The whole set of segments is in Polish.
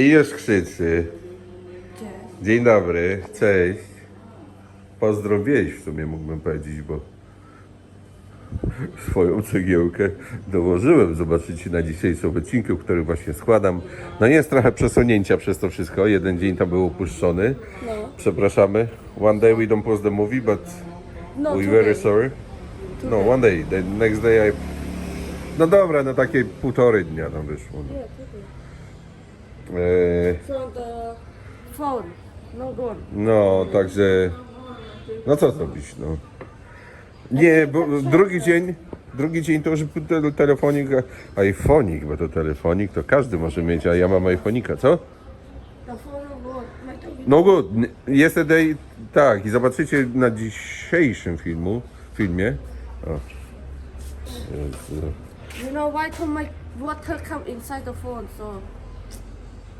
I już krzyczy. Dzień dobry, cześć. Pozdrowiłeś w sumie mógłbym powiedzieć, bo swoją cegiełkę dołożyłem. Zobaczycie na dzisiejszym odcinku, który właśnie składam. No jest trochę przesunięcia przez to wszystko. Jeden dzień tam był opuszczony. No. Przepraszamy. One day we don't post the movie, but No, we very sorry. No, one day. The next day I... No dobra, no takie półtorej dnia tam wyszło. Yeah, Eee, From the phone. No good. No, także. No co zrobić, no. Nie, bo drugi dzień, drugi dzień to już te- telefonik, iPhonik, bo to telefonik to każdy może mieć, a ja mam iPhonika, co? Phone good. My No good, yesterday, tak, i zobaczycie na dzisiejszym filmu, filmie. O. Jezu. You know why to make water come inside the phone? So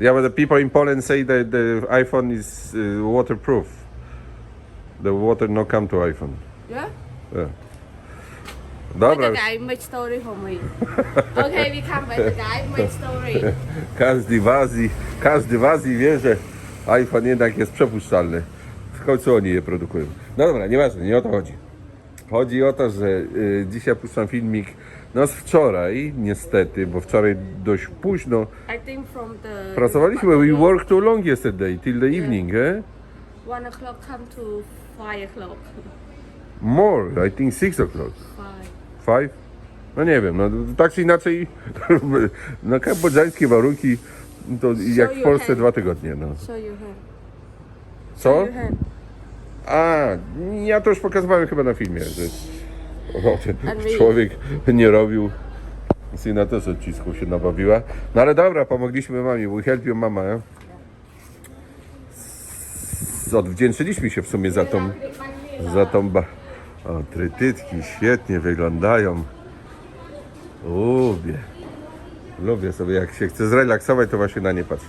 Yeah, but the people in Poland say that the iPhone is uh, waterproof. The water no come to iPhone. yeah. Yeah. Wait Dobra, the guy make story for me. okay, we come back. The guy make story. Każdy w Azji, każdy w Azji wie, że iPhone jednak jest przepuszczalny. W końcu oni je produkują. No dobra, nieważne, nie o to chodzi. Chodzi o to, że y, dzisiaj puszczam filmik z wczoraj, niestety, bo wczoraj dość późno I think from the pracowaliśmy. We worked too long yesterday, till the evening, eh? one o'clock come to five o'clock. More, I think six o'clock. Five. Five? No nie wiem, no tak czy inaczej, no kambodżańskie warunki to jak w Polsce dwa tygodnie, no. Show your hand. Co? Show your hand. A, ja to już pokazywałem chyba na filmie, że o, we- człowiek nie robił. Syna też odcisku się nabawiła. No ale dobra, pomogliśmy mamie. We help you mama. eh? Z- Odwdzięczyliśmy się w sumie za tą, za tą ba... O, trytytki świetnie wyglądają. Lubię. Lubię sobie, jak się chce zrelaksować, to właśnie na nie patrzę.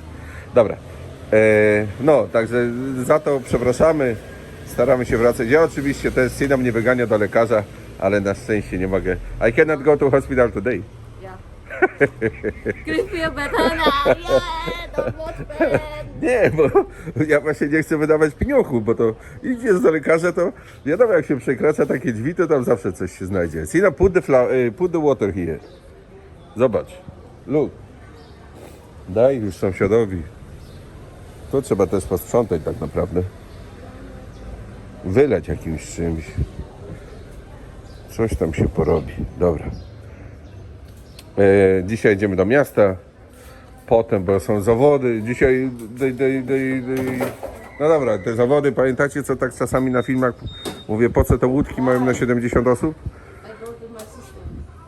Dobra. E, no, także za to przepraszamy. Staramy się wracać. Ja oczywiście też syna mnie wygania do lekarza, ale na szczęście nie mogę. I cannot go to hospital today. Yeah. you feel better now? Yeah. Nie, bo ja właśnie nie chcę wydawać pieniążków, bo to idziesz do lekarza, to wiadomo, jak się przekracza takie drzwi, to tam zawsze coś się znajdzie. Sina, put the, y, put the water here. Zobacz. Look. Daj już sąsiadowi. To trzeba też posprzątać tak naprawdę. Wyleć jakimś czymś. Coś tam się porobi. Dobra. E, dzisiaj idziemy do miasta. Potem, bo są zawody. Dzisiaj. Dej, dej, dej, dej. No dobra, te zawody, pamiętacie co tak czasami na filmach mówię, po co te łódki mają na 70 osób?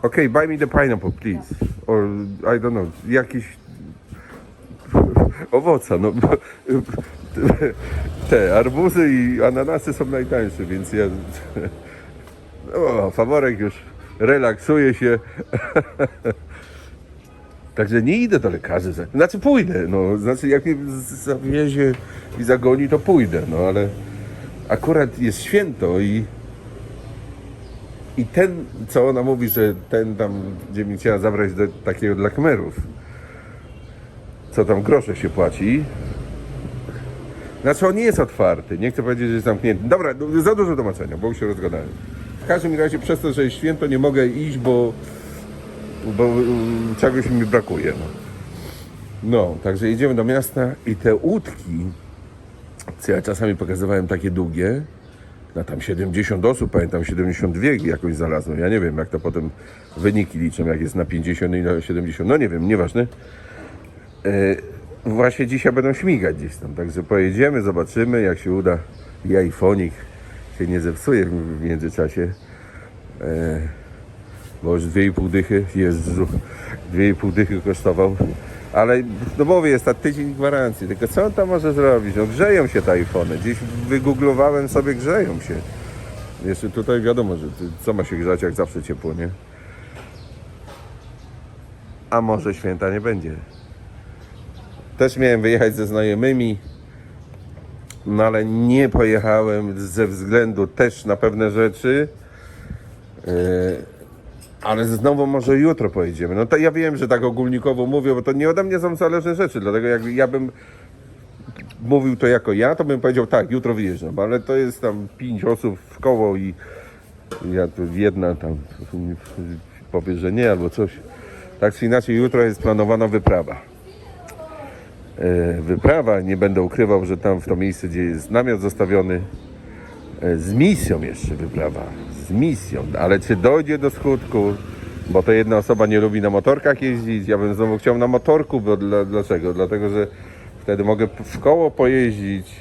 Okej, buy me the pineapple, please. Or, I don't know, jakiś owoca, no. Te arbuzy i ananasy są najtańsze, więc ja... O, faworek już relaksuje się. Także nie idę do lekarzy. Znaczy pójdę, no. Znaczy jak mnie zawiezie i zagoni, to pójdę, no ale akurat jest święto i i ten, co ona mówi, że ten tam, gdzie mi chciała zabrać do takiego dla kmerów, co tam grosze się płaci, znaczy on nie jest otwarty, nie chcę powiedzieć, że jest zamknięty. Dobra, no, za dużo tłumaczenia, bo już się rozgadałem. W każdym razie przez to, że jest święto nie mogę iść, bo, bo mm, czegoś mi brakuje. No. no, także idziemy do miasta i te łódki, co ja czasami pokazywałem takie długie, na tam 70 osób, pamiętam 72 jakoś znalazłem. Ja nie wiem, jak to potem wyniki liczą, jak jest na 50 i na 70. No nie wiem, nieważne. E, właśnie dzisiaj będą śmigać gdzieś tam, także pojedziemy, zobaczymy, jak się uda. I iPhone'ik się nie zepsuje w, międzyczasie. E, bo już 2,5 dychy, Jezu, 2,5 dychy kosztował. Ale no mówię, jest ta tydzień gwarancji, tylko co on tam może zrobić? No grzeją się te iPhony, gdzieś wygooglowałem sobie, grzeją się. Jeszcze tutaj wiadomo, że co ma się grzać, jak zawsze ciepło, nie? A może święta nie będzie. Też miałem wyjechać ze znajomymi, no ale nie pojechałem ze względu też na pewne rzeczy. Yy, Ale znowu może jutro pojedziemy. No to ja wiem, że tak ogólnikowo mówię, bo to nie ode mnie są zależne rzeczy, dlatego jak ja bym mówił to jako ja, to bym powiedział tak, jutro wyjeżdżam, ale to jest tam pięć osób w koło i ja tu jedna tam powie, że nie albo coś. Tak czy inaczej, jutro jest planowana wyprawa. E, Wyprawa, nie będę ukrywał, że tam w to miejsce, gdzie jest namiot zostawiony, e, z misją jeszcze wyprawa, z misją, ale czy dojdzie do skutku, bo to jedna osoba nie lubi na motorkach jeździć, ja bym znowu chciał na motorku, bo dla, dlaczego? Dlatego, że wtedy mogę w koło pojeździć,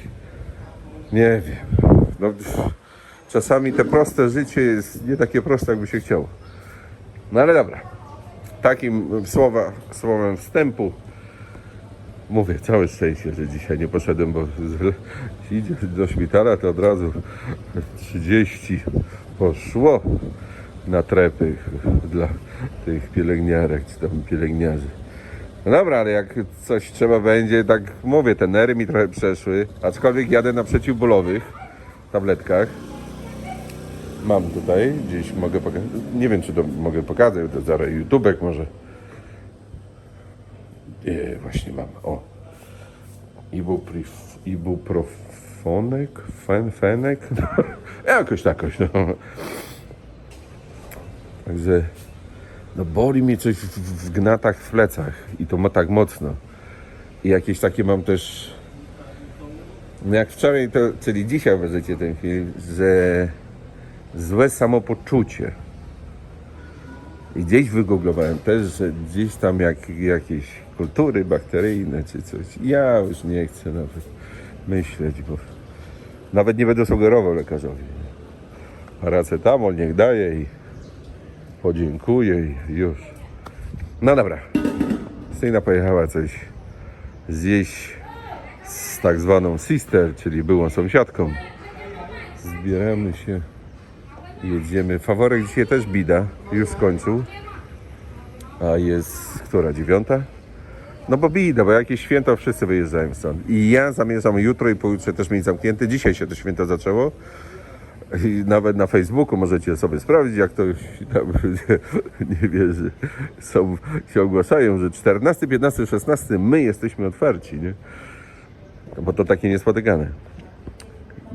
nie wiem, no, czasami te proste życie jest nie takie proste, jakby się chciało. No ale dobra, takim słowa, słowem wstępu Mówię, całe szczęście, że dzisiaj nie poszedłem, bo idziesz do szpitala, to od razu 30 poszło na trepy dla tych pielęgniarek czy tam pielęgniarzy. No dobra, ale jak coś trzeba będzie, tak mówię, te nery mi trochę przeszły, aczkolwiek jadę na przeciwbólowych tabletkach. Mam tutaj, gdzieś mogę pokazać, nie wiem czy to mogę pokazać, to zaraz YouTubek może. Nie, właśnie mam. O. Ibuprif, ibuprofonek, fen, fenek. Jakoś takoś, no. Także no boli mnie coś w, w gnatach w plecach i to ma tak mocno. I jakieś takie mam też no jak wczoraj to, czyli dzisiaj obejrzycie ten film, że złe samopoczucie. I gdzieś wygooglowałem też, że gdzieś tam jak, jakieś kultury bakteryjne czy coś. Ja już nie chcę nawet myśleć, bo nawet nie będę sugerował lekarzowi. Paracetamol niech daje i podziękuję i już. No dobra. Syna pojechała coś zjeść z tak zwaną sister, czyli byłą sąsiadką. Zbieramy się. Jedziemy. Faworek dzisiaj też bida. Już skończył. A jest która? Dziewiąta? No bo bida, bo jakieś święto wszyscy wyjeżdżają stąd. I ja zamierzam jutro i pojutrze też mieć zamknięte. Dzisiaj się to święto zaczęło. I nawet na Facebooku możecie sobie sprawdzić, jak to tam, nie, nie wierzy. Są, się ogłaszają, że 14, 15, 16 my jesteśmy otwarci, nie? Bo to takie niespotykane.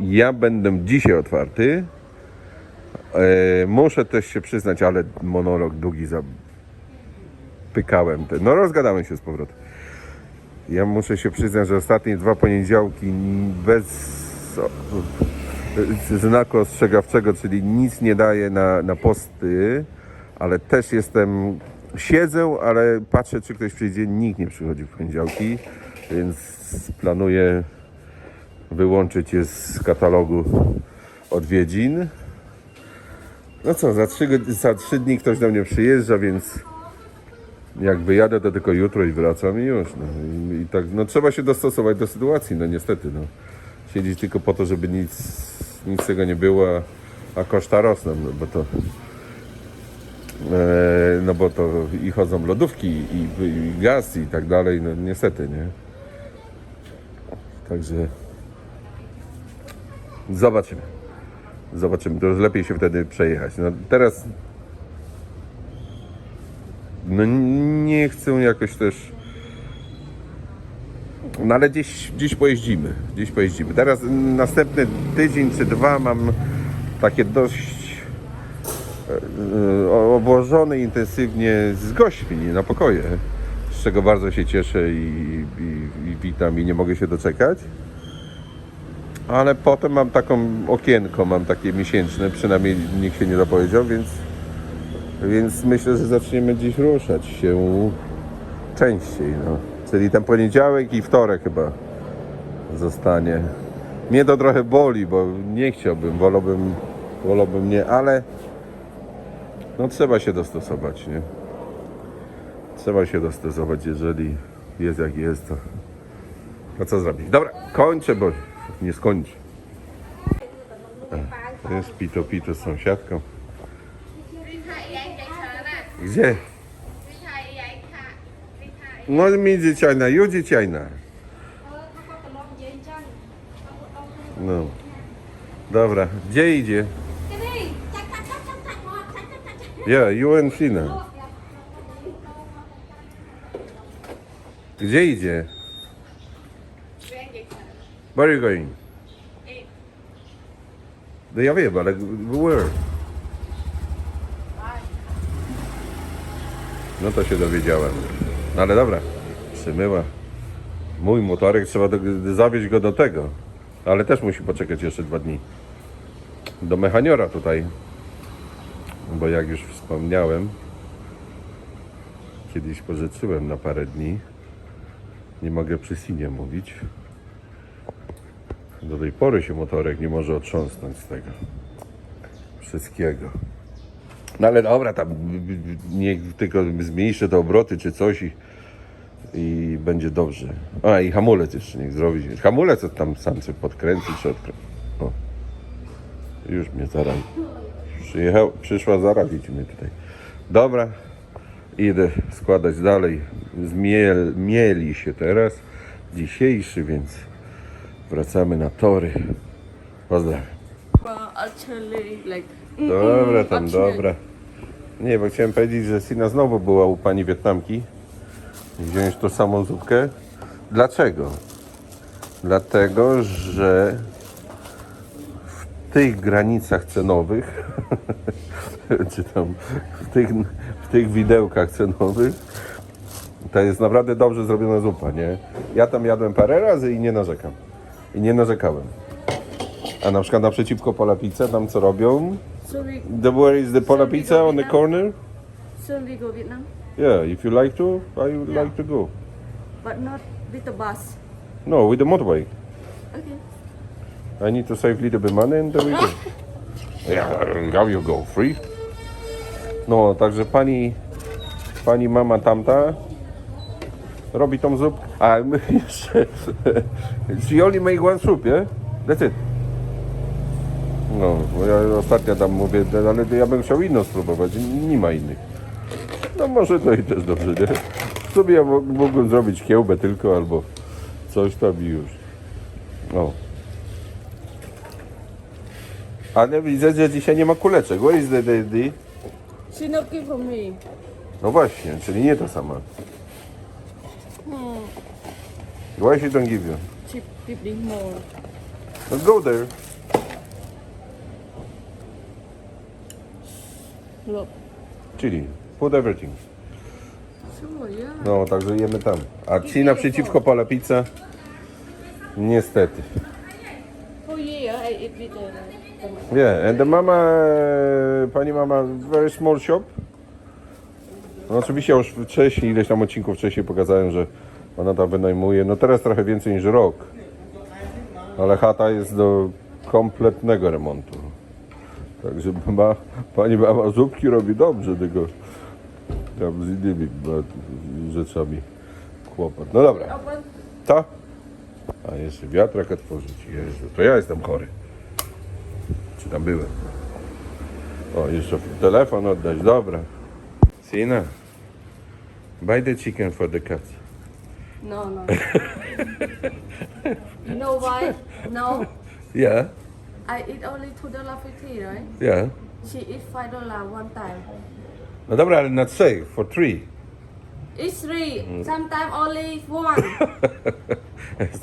Ja będę dzisiaj otwarty. E, muszę też się przyznać, ale monolog długi zapykałem. Ten. No rozgadałem się z powrotem. Ja muszę się przyznać, że ostatnie dwa poniedziałki bez znaku ostrzegawczego, czyli nic nie daję na, na posty, ale też jestem, siedzę, ale patrzę, czy ktoś przyjdzie. Nikt nie przychodzi w poniedziałki, więc planuję wyłączyć je z katalogu odwiedzin. No co, za trzy, za trzy dni ktoś do mnie przyjeżdża, więc jak wyjadę, to tylko jutro i wracam i już. No. I, I tak, no trzeba się dostosować do sytuacji, no niestety. No. Siedzieć tylko po to, żeby nic, nic tego nie było, a, a koszta rosną, no bo to e, no bo to i chodzą lodówki, i, i gaz, i tak dalej, no niestety, nie? Także zobaczymy. Zobaczymy, to już lepiej się wtedy przejechać. No teraz no nie chcę jakoś też no ale gdzieś, gdzieś pojeździmy, gdzieś pojeździmy. Teraz następny tydzień czy dwa mam takie dość e, e, obłożony intensywnie z gośćmi na pokoje, z czego bardzo się cieszę i, i, i witam i nie mogę się doczekać. Ale potem mam taką okienko, mam takie miesięczne, przynajmniej nikt się nie dopowiedział, więc, więc myślę, że zaczniemy dziś ruszać się częściej. No. Czyli ten poniedziałek i wtorek chyba zostanie. Mnie to trochę boli, bo nie chciałbym, wolałbym, wolałbym nie, ale no trzeba się dostosować, nie? Trzeba się dostosować, jeżeli jest jak jest, to no co zrobić? Dobra, kończę, bo nie skończy. A, jest pito pito z sąsiadką. Gdzie? No mi dzieciajna, ju dzieciajna. No. Dobra, gdzie idzie? Ja, yeah, you. Gdzie idzie? Where are you going? No ja wiem, ale where? No to się dowiedziałem. No ale dobra, przymyła. Mój motorek, trzeba do, zawieźć go do tego. Ale też musi poczekać jeszcze dwa dni. Do mechaniora tutaj. Bo jak już wspomniałem, kiedyś pożyczyłem na parę dni. Nie mogę przy Sinie mówić. Do tej pory się motorek nie może otrząsnąć z tego wszystkiego. No ale dobra, tam niech tylko zmniejszę te obroty czy coś i, i będzie dobrze. A i hamulec jeszcze niech zrobi. Hamulec to tam sam sobie podkręci czy odkręci. O. Już mnie zaraz. Przyjechał, przyszła zarabić mnie tutaj. Dobra, idę składać dalej. Zmiel, mieli się teraz dzisiejszy, więc wracamy na tory. Pozdrawiam. Actually, like. Dobra, tam dobra. Nie, bo chciałem powiedzieć, że Sina znowu była u pani Wietnamki. Wziąć tą samą zupkę. Dlaczego? Dlatego, że w tych granicach cenowych, czy tam w tych, w tych widełkach cenowych, to jest naprawdę dobrze zrobiona zupa, nie? Ja tam jadłem parę razy i nie narzekam. I nie narzekałem. A na przykład naprzeciwko Pola Pizza, tam co robią? So we, The where is the Pola Pizza on the corner? soon we go Vietnam, Yeah, if you like to, I would Yeah. like to go. but not with the bus. No, with the motorway. Okay. I need to save little bit money and then we go. Yeah, how you go? Free? No, także pani, pani mama tamta robi tą zupkę. A my jeszcze, she only make one soup, yeah? That's it. No, bo ja ostatnio tam mówię, ale ja bym chciał inną spróbować, nie ma innych. No może to i też dobrze, nie? W sumie ja mógłbym zrobić kiełbę tylko albo coś tam i już. O. Ale widzę, że dzisiaj nie ma kuleczek. Where is the, the? She not give me. No właśnie, czyli nie ta sama. Why she don't give you? She me more. No go there. Look. Czyli put everything. Sure, yeah. No, także jemy tam. A ci naprzeciwko Pola Pizza? Niestety. Year, I eat with the. the Yeah, and the mama, pani mama, very small shop. No oczywiście już wcześniej, ileś tam odcinków wcześniej pokazałem, że ona tam wynajmuje, no teraz trochę więcej niż rok. Ale chata jest do kompletnego remontu. Także ma, pani mama zupki robi dobrze, tylko tam z innymi rzeczami kłopot. No dobra, to? A jeszcze wiatrak otworzyć, Jezu, to ja jestem chory. Czy tam byłem? O, jeszcze telefon oddać, dobra. Sina, buy the chicken for the cats. No, no. you know why? No. Yeah, I eat only two dollar fifty, right? yeah. She eat five dollar one time. No dobra, ale na trzech, for three. It's three. Sometimes only one.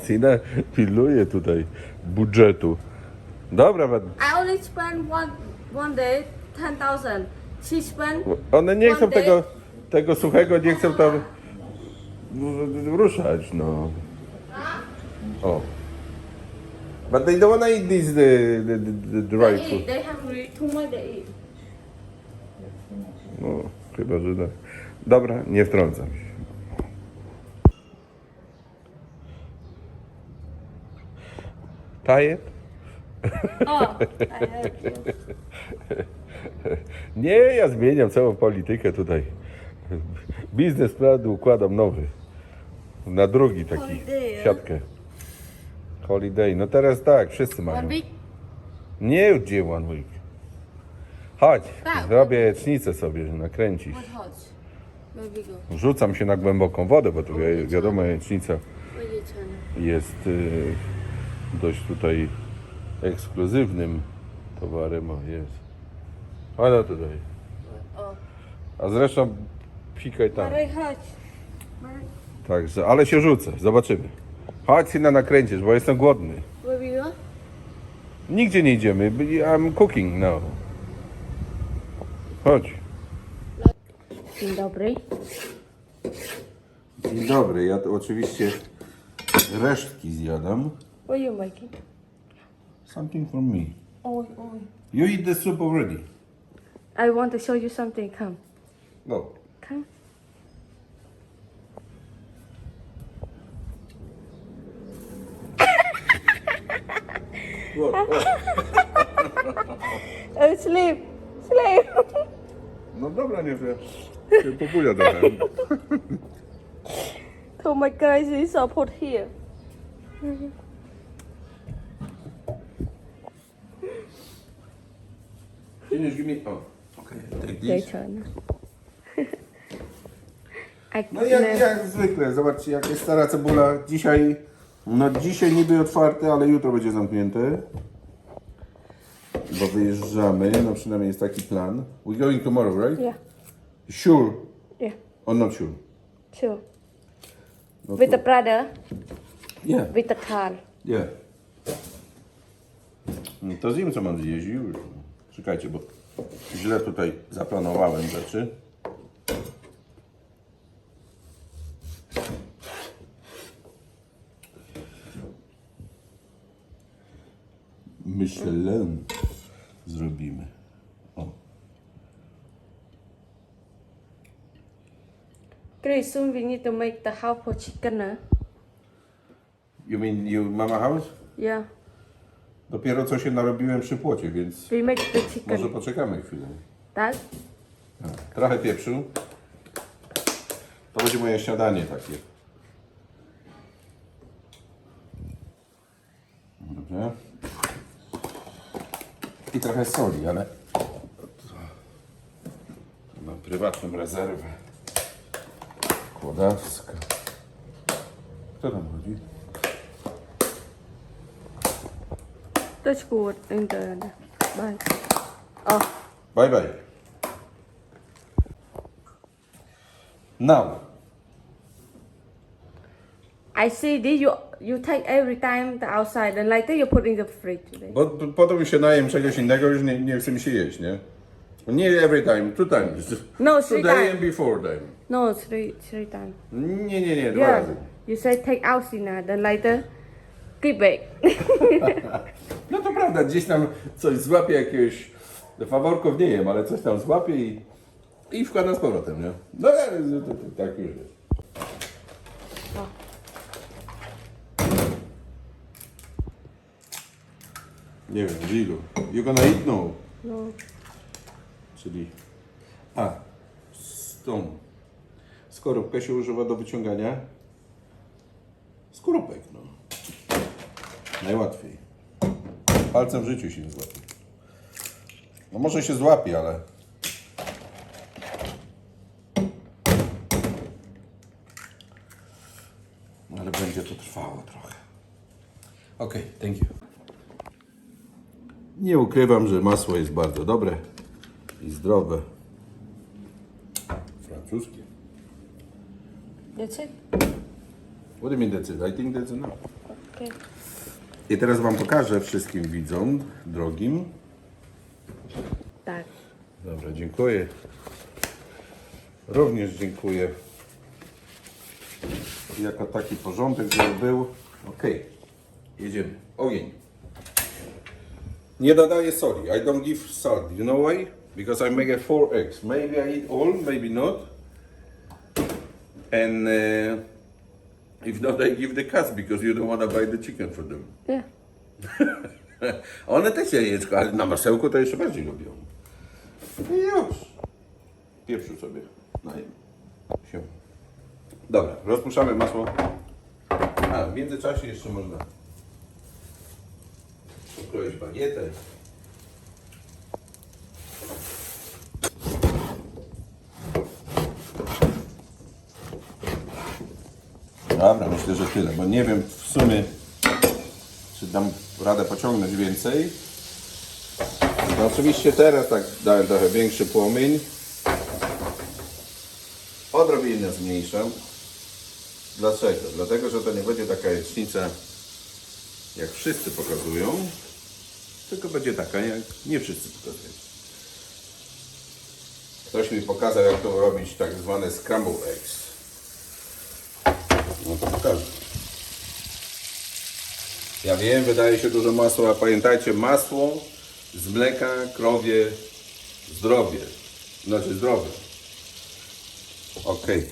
Sina pilnuje tutaj budżetu. Dobra, but I only spend one one day ten thousand. She spend one nie chcą One day? tego, tego suchego, nie chcą tam ruszać, no. O. But they don't wanna eat this, the, the, the, the dry they food. eat. They hungry. Too much they eat. No, chyba, że tak. Dobra, nie wtrącam się. Taje? I have you. Nie, ja zmieniam całą politykę tutaj. Biznesplan układam nowy. Na drugi taki Holiday, siatkę. Holiday. No teraz tak, wszyscy mają. One week. Nie gdzie one week. Chodź, Tak. zrobię sobie, nakręcisz. What hot? Go? Rzucam się na głęboką wodę, bo tu wi- wiadomo jecznica Where you turn? jest y, dość tutaj ekskluzywnym towarem. O, jest. Ale tutaj. Oh. A zresztą pikaj tam. Marek, chodź. Marek, Także, ale się rzucę, zobaczymy. Chodź syna nakręcisz, bo jestem głodny. go? Nigdzie nie idziemy, I'm cooking now. Chodź. Dzień dobry. Dzień dobry, ja to oczywiście resztki zjadam. What are you making? Something for me. Oj, oj. You eat the soup already? I want to show you something. Come. No. What? Oh, sleep. Sleep. No dobra, nie wiem. Się popuja trochę. oh my god, so put here. Finish, give me... Oh, okay, take this. turn. No jak, jak zwykle, zobaczcie jak jest stara cebula. Dzisiaj, no dzisiaj niby otwarte, ale jutro będzie zamknięte. Bo wyjeżdżamy, no przynajmniej jest taki plan. We're going tomorrow, right? Yeah, Sure yeah, or not sure? sure. No With the brother, Yeah, with the car. yeah. No to zjem co mam już. Czekajcie, bo źle tutaj zaplanowałem rzeczy. Michelin zrobimy. O. Chris, soon we need to make the house for chicken, huh? You mean you mama house? Yeah, Dopiero co się narobiłem przy płocie, więc we make the chicken. może poczekamy chwilę. Tak? Trochę pieprzu. To będzie moje śniadanie takie. Dobrze. I trochę soli, ale mam prywatną rezerwę. Kłodawska. Kto tam chodzi? That's good. In the bye. Oh, Bye bye. Now, I see this. You you take every time the outside, and later you put in the fridge. Bo p- potem się najem czegoś innego, już nie, nie chce mi się jeść, nie? Nie every time, two times. No, three Today times. and before time. No, three three times. Nie, nie, nie, dwa razy. You say take out Sina, then later keep it. No to prawda, gdzieś tam coś złapie jakiegoś, no, faworków nie jem, ale coś tam złapie i, i wkłada z powrotem, nie? No ale to, to, tak już jest. Nie wiem, z ilu. You gonna eat? No. no. Czyli A. Z tą skorupkę się używa do wyciągania skorupek, no. Najłatwiej. Palcem w życiu się nie złapie. No może się złapie, ale... Ale będzie to trwało trochę. Okej, thank you. Nie ukrywam, że masło jest bardzo dobre i zdrowe. Francuskie. That's it. What do you mean that's it? I think that's enough. Okay. I teraz Wam pokażę wszystkim widzom drogim. Tak. Dobra, dziękuję. Również dziękuję. Jako taki porządek, żeby był. Ok, jedziemy. Ogień. Nie dodaję soli. I don't give salt. You know why? Because I make it four eggs. Maybe I eat all, maybe not. And uh, if not, I give the cats because you don't want to buy the chicken for them. Yeah. One też jajeczko, ale na masełku to jeszcze bardziej lubią. I już. Pieprzu sobie. No i się. Dobra, rozpuszczamy masło. A, w międzyczasie jeszcze można pokroić bagietę. Dobra, myślę, że tyle, bo nie wiem w sumie, czy dam radę pociągnąć więcej. No oczywiście teraz tak dałem trochę większy płomień. odrobinę zmniejszam. Dlaczego? Dlatego, że to nie będzie taka jajecznica, jak wszyscy pokazują, tylko będzie taka, jak nie wszyscy pokazują. Ktoś mi pokazał, jak to robić tak zwane scramble eggs. No to pokażę. Ja wiem, wydaje się dużo masła, a pamiętajcie, masło z mleka krowie zdrowie. Znaczy zdrowe. Okej.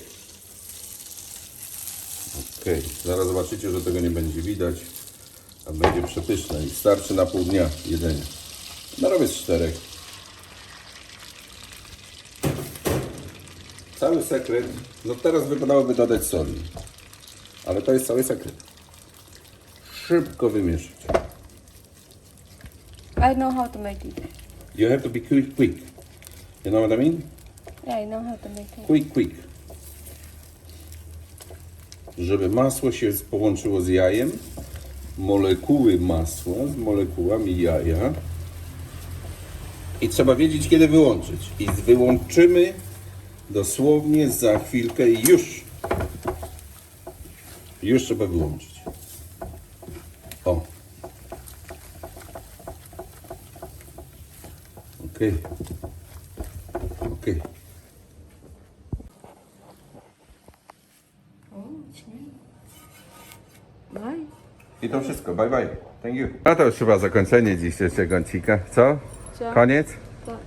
Okej. Zaraz zobaczycie, że tego nie będzie widać, a będzie przepyszne i starczy na pół dnia jedzenia. No robię z czterech. Cały sekret, no teraz wypadałoby dodać soli, ale to jest cały sekret. Szybko wymieszać. I know how to make it. You have to be quick, quick. You know what I mean? Yeah, I know how to make it. Quick, quick. Żeby masło się połączyło z jajem, molekuły masła z molekułami jaja. I trzeba wiedzieć, kiedy wyłączyć. I wyłączymy dosłownie za chwilkę i już. Już trzeba wyłączyć. O. Okej. Okej. Wszystko. Bye bye. Thank you. No to już chyba zakończenie dzisiejszego odcinka. Co? Co? Koniec? Tak.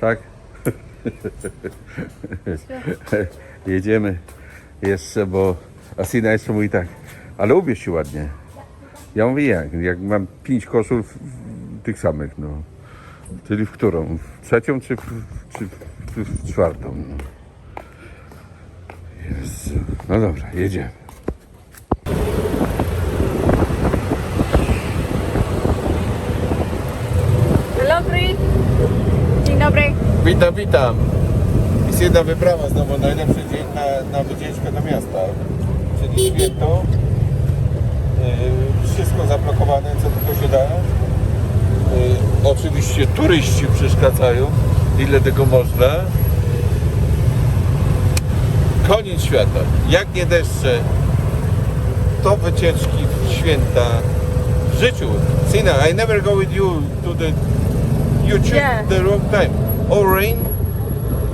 Tak? Jedziemy jeszcze, bo Asina jeszcze mówi tak, ale ubierz się ładnie. Ja mówię jak? Jak mam pięć koszul w, w, tych samych, no. Czyli w którą? W trzecią czy w, czy w, w czwartą? No. Jezu. No dobra, jedziemy. Hello, Chris. Dzień dobry. Witam, witam. Jest jedna wyprawa znowu, najlepszy dzień na, na wycieczkę do miasta. Czyli święto. Yy, wszystko zablokowane, co tylko się da. Yy, oczywiście turyści przeszkadzają, ile tego można. Koniec świata. Jak nie deszcze, to wycieczki w święta w życiu. Sina, I never go with you to the you choose Yeah. the wrong time. Or rain,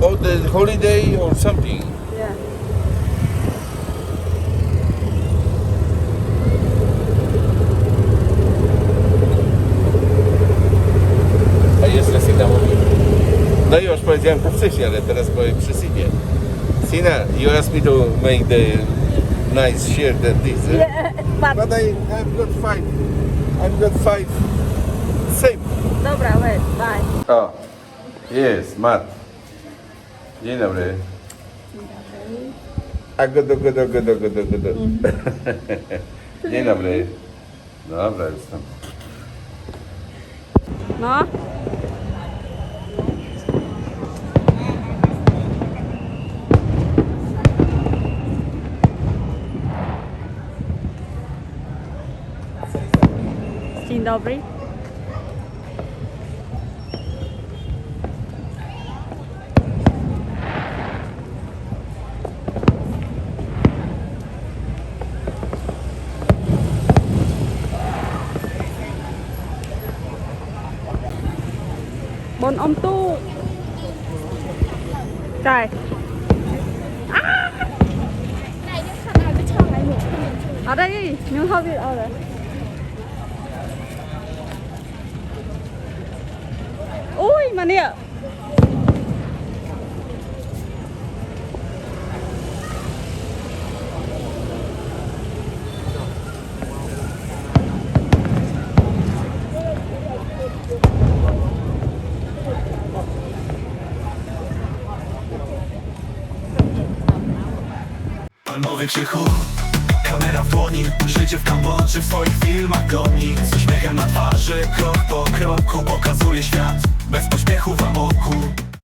or the holiday, or something. Yeah. A jeszcze Sina mówi. No i już powiedziałem to wcześniej, ale teraz powiem przy Sinie. Sina, you asked me to make the nice shirt and this. eh? Yeah, but... But I, I've got five. I've got five. Same. Dobra, wait, bye. O, jest, Mat. Dzień dobry. A godo, godo, godo, godo, godo. Dzień dobry. Dobra, jestem. No. Dzień dobry. อมตู้ใช่เอาได้นิ้วเท่าที่เอาเลยอุ้ยมาเนี่ย Krzychu Kamera w dłoni Życie w Kambodży w twoich filmach goni Z uśmiechem na twarzy Krok po kroku pokazuje świat. Bez pośpiechu w amoku